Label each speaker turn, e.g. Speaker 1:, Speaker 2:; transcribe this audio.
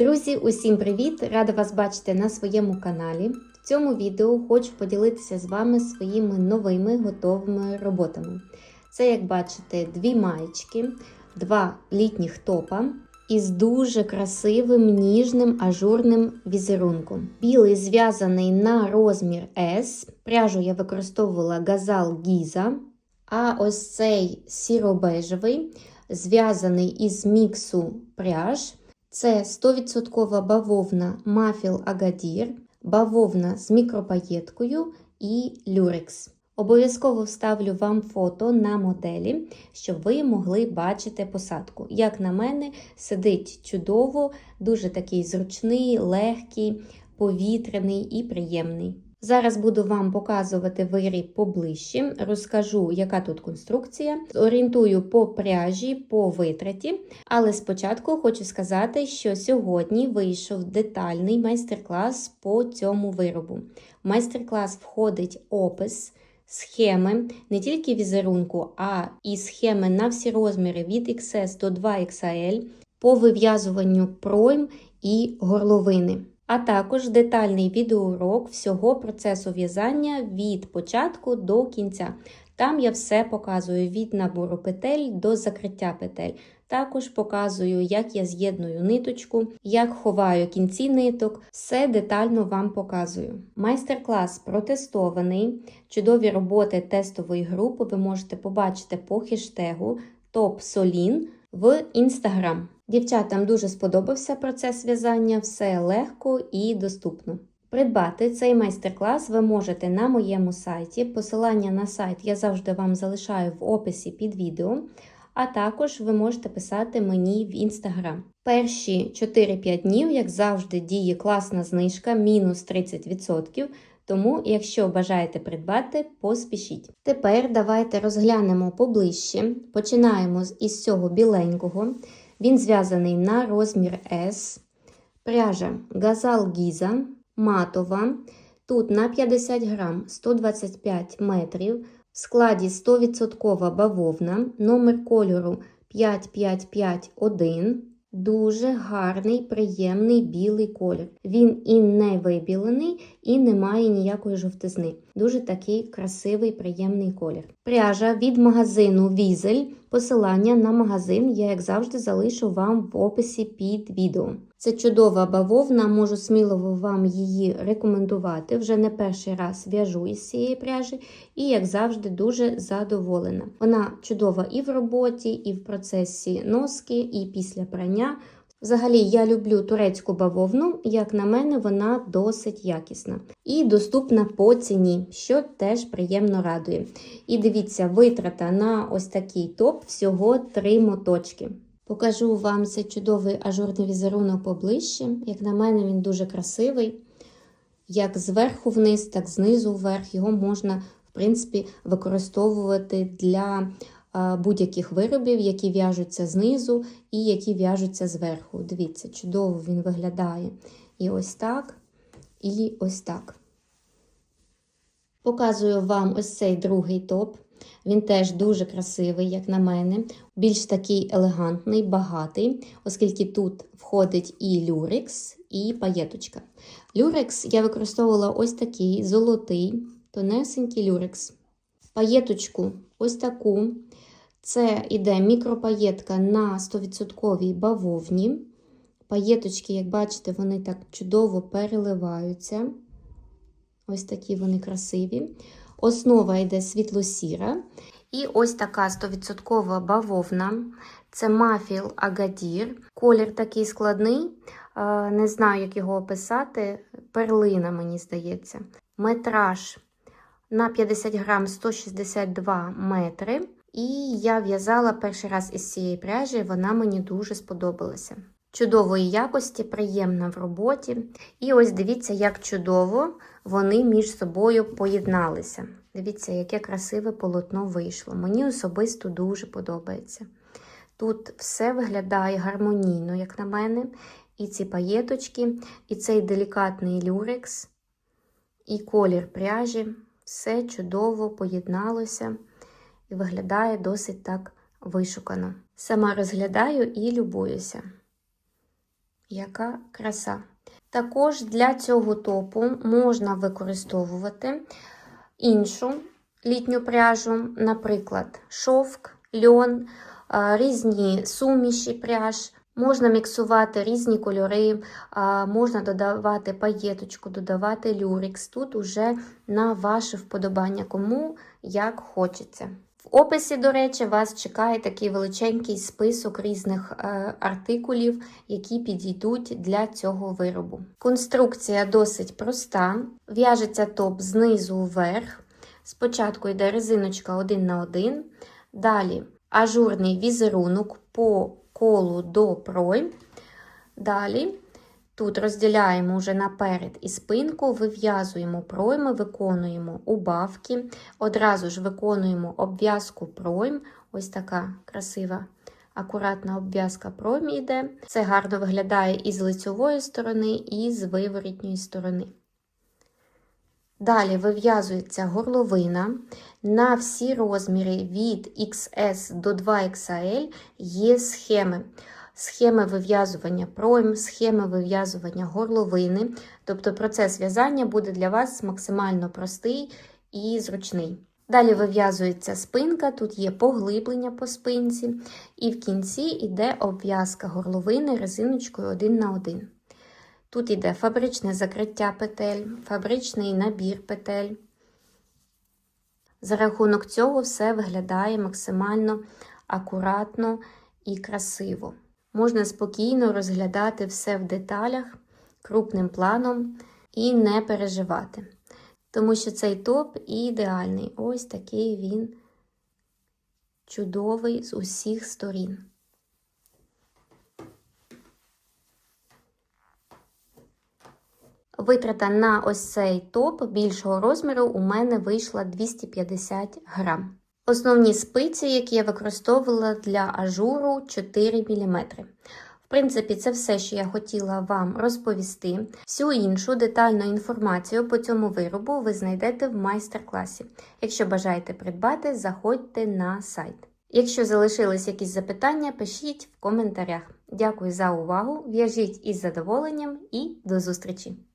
Speaker 1: Друзі, усім привіт! Рада вас бачити на своєму каналі. В цьому відео хочу поділитися з вами своїми новими готовими роботами. Це, як бачите, дві маєчки, два літніх топа із дуже красивим ніжним ажурним візерунком. Білий зв'язаний на розмір S. Пряжу я використовувала газал Giza. А ось цей сіро-бежевий, зв'язаний із міксу пряж. Це 100% бавовна Мафіл Агадір, бавовна з мікропаєткою і люрекс. Обов'язково вставлю вам фото на моделі, щоб ви могли бачити посадку. Як на мене, сидить чудово, дуже такий зручний, легкий, повітряний і приємний. Зараз буду вам показувати виріб поближче, розкажу, яка тут конструкція, орієнтую по пряжі, по витраті. Але спочатку хочу сказати, що сьогодні вийшов детальний майстер-клас по цьому виробу. В майстер-клас входить опис. Схеми не тільки візерунку, а і схеми на всі розміри від XS до 2XL по вив'язуванню пройм і горловини а також детальний відеоурок всього процесу в'язання від початку до кінця. Там я все показую від набору петель до закриття петель. Також показую, як я з'єдную ниточку, як ховаю кінці ниток, все детально вам показую. Майстер-клас протестований, чудові роботи тестової групи ви можете побачити по хештегу TOPSOLIN в Instagram. Дівчатам дуже сподобався процес в'язання, все легко і доступно. Придбати цей майстер-клас ви можете на моєму сайті. Посилання на сайт я завжди вам залишаю в описі під відео, а також ви можете писати мені в інстаграм. Перші 4-5 днів, як завжди, діє класна знижка, мінус 30%. Тому, якщо бажаєте придбати, поспішіть. Тепер давайте розглянемо поближче. Починаємо із цього біленького. Він зв'язаний на розмір S. Пряжа Газал Гіза, матова. Тут на 50 грам 125 метрів. В складі 100% бавовна, номер кольору 5551. Дуже гарний, приємний білий колір. Він і не вибілений, і не має ніякої жовтизни. Дуже такий красивий, приємний колір. Пряжа від магазину Візель. Посилання на магазин я, як завжди, залишу вам в описі під відео. Це чудова бавовна, можу сміло вам її рекомендувати. Вже не перший раз в'яжу із цієї пряжі, і, як завжди, дуже задоволена. Вона чудова і в роботі, і в процесі носки, і після прання. Взагалі, я люблю турецьку бавовну, як на мене, вона досить якісна і доступна по ціні, що теж приємно радує. І дивіться, витрата на ось такий топ всього 3 моточки. Покажу вам цей чудовий ажурний візерунок поближче. Як на мене, він дуже красивий. Як зверху вниз, так знизу вверх. Його можна, в принципі, використовувати для будь-яких виробів, які в'яжуться знизу і які в'яжуться зверху. Дивіться, чудово він виглядає. І ось так, і ось так. Показую вам ось цей другий топ. Він теж дуже красивий, як на мене, більш такий елегантний, багатий, оскільки тут входить і люрекс, і паєточка. Люрекс я використовувала ось такий золотий, тонесенький люрекс. Паєточку ось таку. Це іде мікропаєтка на 100% бавовні. Паєточки, як бачите, вони так чудово переливаються. Ось такі вони красиві. Основа йде світло-сіра. І ось така 100% бавовна. Це мафіл Агадір. Колір такий складний, не знаю, як його описати. Перлина, мені здається. Метраж на 50 грам 162 метри. І я в'язала перший раз із цієї пряжі, вона мені дуже сподобалася. Чудової якості, приємна в роботі. І ось дивіться, як чудово вони між собою поєдналися. Дивіться, яке красиве полотно вийшло. Мені особисто дуже подобається. Тут все виглядає гармонійно, як на мене. І ці паєточки, і цей делікатний люрекс, і колір пряжі. Все чудово поєдналося і виглядає досить так вишукано. Сама розглядаю і любуюся. Яка краса. Також для цього топу можна використовувати іншу літню пряжу, наприклад, шовк, льон, різні суміші пряж. Можна міксувати різні кольори, можна додавати паєточку, додавати люрекс. Тут уже на ваше вподобання, кому як хочеться. В описі, до речі, вас чекає такий величенький список різних е, артикулів, які підійдуть для цього виробу. Конструкція досить проста. В'яжеться топ знизу вверх. Спочатку йде резиночка 1 на 1, далі ажурний візерунок по колу до пройм. Далі тут розділяємо вже наперед і спинку, вив'язуємо пройми, виконуємо убавки, одразу ж виконуємо обв'язку пройм. Ось така красива. Акуратна обв'язка пройм йде. Це гарно виглядає і з лицьової сторони, і з виворітньої сторони. Далі вив'язується горловина. На всі розміри від XS до 2XL є схеми. Схеми вив'язування пройм, схеми вив'язування горловини. Тобто процес в'язання буде для вас максимально простий і зручний. Далі вив'язується спинка, тут є поглиблення по спинці, і в кінці йде обв'язка горловини резиночкою 1 на 1. Тут йде фабричне закриття петель, фабричний набір петель. За рахунок цього все виглядає максимально акуратно і красиво. Можна спокійно розглядати все в деталях крупним планом і не переживати. Тому що цей топ ідеальний. Ось такий він чудовий з усіх сторін. Витрата на ось цей топ більшого розміру у мене вийшла 250 грам. Основні спиці, які я використовувала для ажуру 4 мм. В принципі, це все, що я хотіла вам розповісти. Всю іншу детальну інформацію по цьому виробу ви знайдете в майстер-класі. Якщо бажаєте придбати, заходьте на сайт. Якщо залишились якісь запитання, пишіть в коментарях. Дякую за увагу! В'яжіть із задоволенням і до зустрічі!